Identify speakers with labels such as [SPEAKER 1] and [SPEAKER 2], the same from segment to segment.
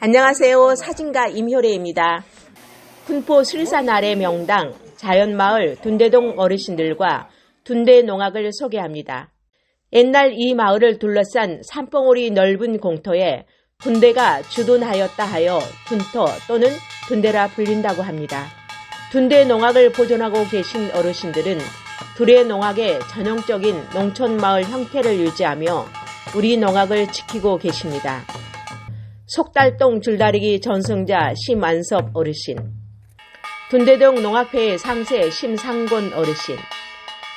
[SPEAKER 1] 안녕하세요. 사진가 임효래입니다. 군포 슬산 아래 명당 자연마을 둔대동 어르신들과 둔대 농악을 소개합니다. 옛날 이 마을을 둘러싼 산봉우리 넓은 공터에 둔대가 주둔하였다 하여 둔터 또는 둔대라 불린다고 합니다. 둔대 농악을 보존하고 계신 어르신들은 둘의 농악의 전형적인 농촌 마을 형태를 유지하며 우리 농악을 지키고 계십니다. 속달동 줄다리기 전승자 심안섭 어르신, 둔대동 농악회의 상세 심상곤 어르신,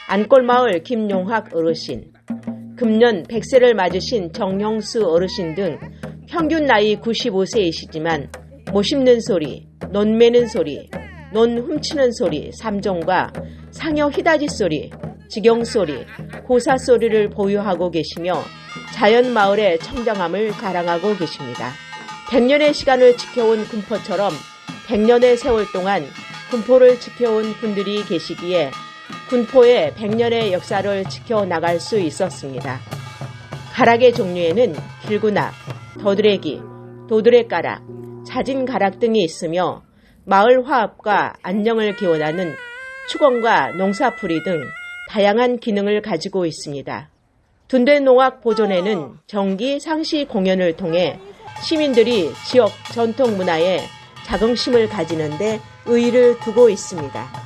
[SPEAKER 1] 안골마을 김용학 어르신, 금년 100세를 맞으신 정형수 어르신 등 평균 나이 95세이시지만 못 씹는 소리, 논 매는 소리, 논 훔치는 소리 3종과 상여 히다지 소리, 직영 소리, 고사 소리를 보유하고 계시며 자연 마을의 청정함을 자랑하고 계십니다. 100년의 시간을 지켜온 군포처럼 100년의 세월 동안 군포를 지켜온 분들이 계시기에 군포의 100년의 역사를 지켜나갈 수 있었습니다. 가락의 종류에는 길구나, 더드레기, 도드레가락, 자진가락 등이 있으며 마을 화합과 안녕을 기원하는 축원과 농사풀이 등 다양한 기능을 가지고 있습니다. 둔대농악 보존에는 정기 상시 공연을 통해 시민들이 지역 전통 문화에 자긍심을 가지는데 의의를 두고 있습니다.